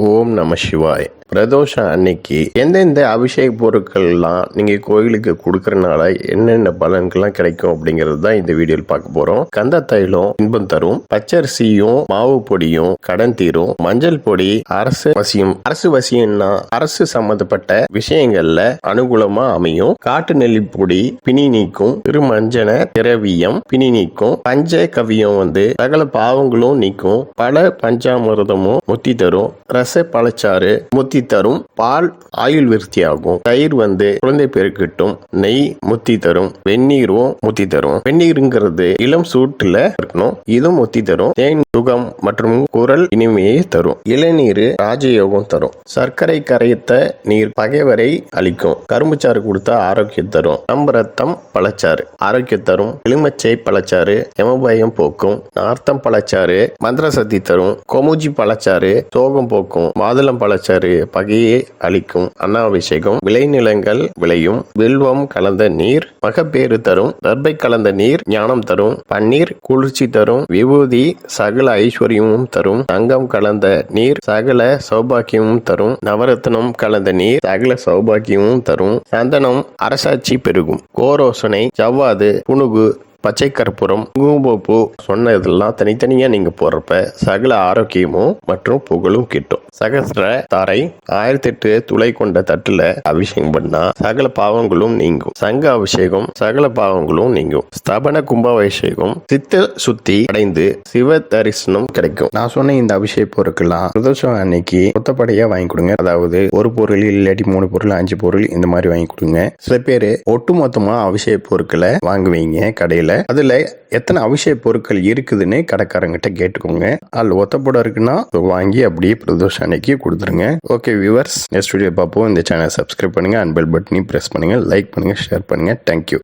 ஓம் நம சிவாய் பிரதோஷம் அன்னைக்கு எந்தெந்த அபிஷேக பொருட்கள்லாம் நீங்கள் கோயிலுக்கு கொடுக்கறனால என்னென்ன பலன்கள்லாம் கிடைக்கும் அப்படிங்கிறது தான் இந்த வீடியோவில் பார்க்க போகிறோம் கந்த தைலம் இன்பம் தரும் பச்சரிசியும் மாவு பொடியும் கடன் தீரும் மஞ்சள் பொடி அரசு வசியம். அரசு வசியம்னா அரசு சம்பந்தப்பட்ட விஷயங்கள்ல அனுகூலமா அமையும். காட்டு நெல்லி பொடி பிணி நீக்கும் திருமஞ்சன திரவியம் பிணி நீக்கும். பஞ்ச கவியம் வந்து சகல பாவங்களும் நீக்கும். பல பஞ்சாமிரதமும் முத்தி தரும். ரச பழச்சாறு முத்தி தரும். பால் ஆயுள் விருத்தியாகும். தயிர் வந்து குழந்தை பெருக்கட்டும் நெய் முத்தி தரும். வெந்நீரும் முத்தி தரும். வெந்நீருங்கிறது இளம் சூட்டுல இருக்கணும். இதுவும் முத்தி தரும். தேன் சுகம் மற்றும் குரல் இனிமையை தரும். இளநீர் ராஜயோகம் தரும். சர்க்கரை கரைத்த நீர் பகைவரை அளிக்கும் கரும்புச்சாறு கொடுத்தா ஆரோக்கியம் தரும். நம்பரத்தம் பழச்சாறு. ஆரோக்கியம் தரும். எலுமிச்சை பழச்சாறு எமபயம் போக்கும். நார்த்தம் பழச்சாறு மந்திர சக்தி தரும். கொமுஜி பழச்சாறு சோகம் போக்கும். மாதுளம் பழச்சாறு பகையை அளிக்கும் அன்னாபிஷேகம். விளைநிலங்கள் விளையும். வில்வம் கலந்த நீர் மகப்பேறு தரும். தர்பை கலந்த நீர் ஞானம் தரும். பன்னீர் குளிர்ச்சி தரும். விபூதி சகல ஐஸ்வர்யமும் தரும். தங்கம் கலந்த நீர் சகல சௌபாக்கியமும் தரும். நவரத்னம் கலந்த நீர் சகல சௌபாக்கியமும் தரும். சந்தனம் அரசாட்சி பெருகும். கோரோசனை ஜவ்வாது புனுகு பச்சை கற்பூரம் குங்குமப்பூ சொன்னதெல்லாம் தனித்தனியா நீங்க போடுறப்ப சகல ஆரோக்கியமும் மற்றும் புகழும் கிட்டும். சகஸ்ர தாரை ஆயிரத்தி எட்டு துளை கொண்ட தட்டுல அபிஷேகம் பண்ணா சகல பாவங்களும் நீங்கும். சங்க அபிஷேகம் சகல பாவங்களும் நீங்கும். ஸ்தபன கும்பாபிஷேகம் சித்த சுத்தி அடைந்து சிவ தரிசனம் கிடைக்கும். நான் சொன்ன இந்த அபிஷேக பொருட்கள்லாம் பிரதோஷம் அன்னைக்கு மொத்தப்படையா வாங்கி கொடுங்க. அதாவது ஒரு பொருள் இல்லாட்டி மூணு பொருள் அஞ்சு பொருள் இந்த மாதிரி வாங்கி கொடுங்க. சில பேர் ஒட்டு மொத்தமா அபிஷேக பொருட்களை வாங்குவீங்க கடையில. அதுல எத்தனை அவசிய பொருட்கள் இருக்குதுன்னு கடைக்காரங்கிட்ட கேட்டுக்கோங்க. அதில் ஒத்தப்படம் இருக்குன்னா வாங்கி அப்படியே பிரதோஷம் அன்னைக்கு கொடுத்துருங்க. ஓகே வியூவர்ஸ் நெக்ஸ்ட் வீடியோ பார்ப்போம். இந்த சேனல் சப்ஸ்கிரைப் பண்ணுங்க. அண்ட் பெல் பட்டனையும் ப்ரெஸ் பண்ணுங்க. லைக் பண்ணுங்க ஷேர் பண்ணுங்க. Thank you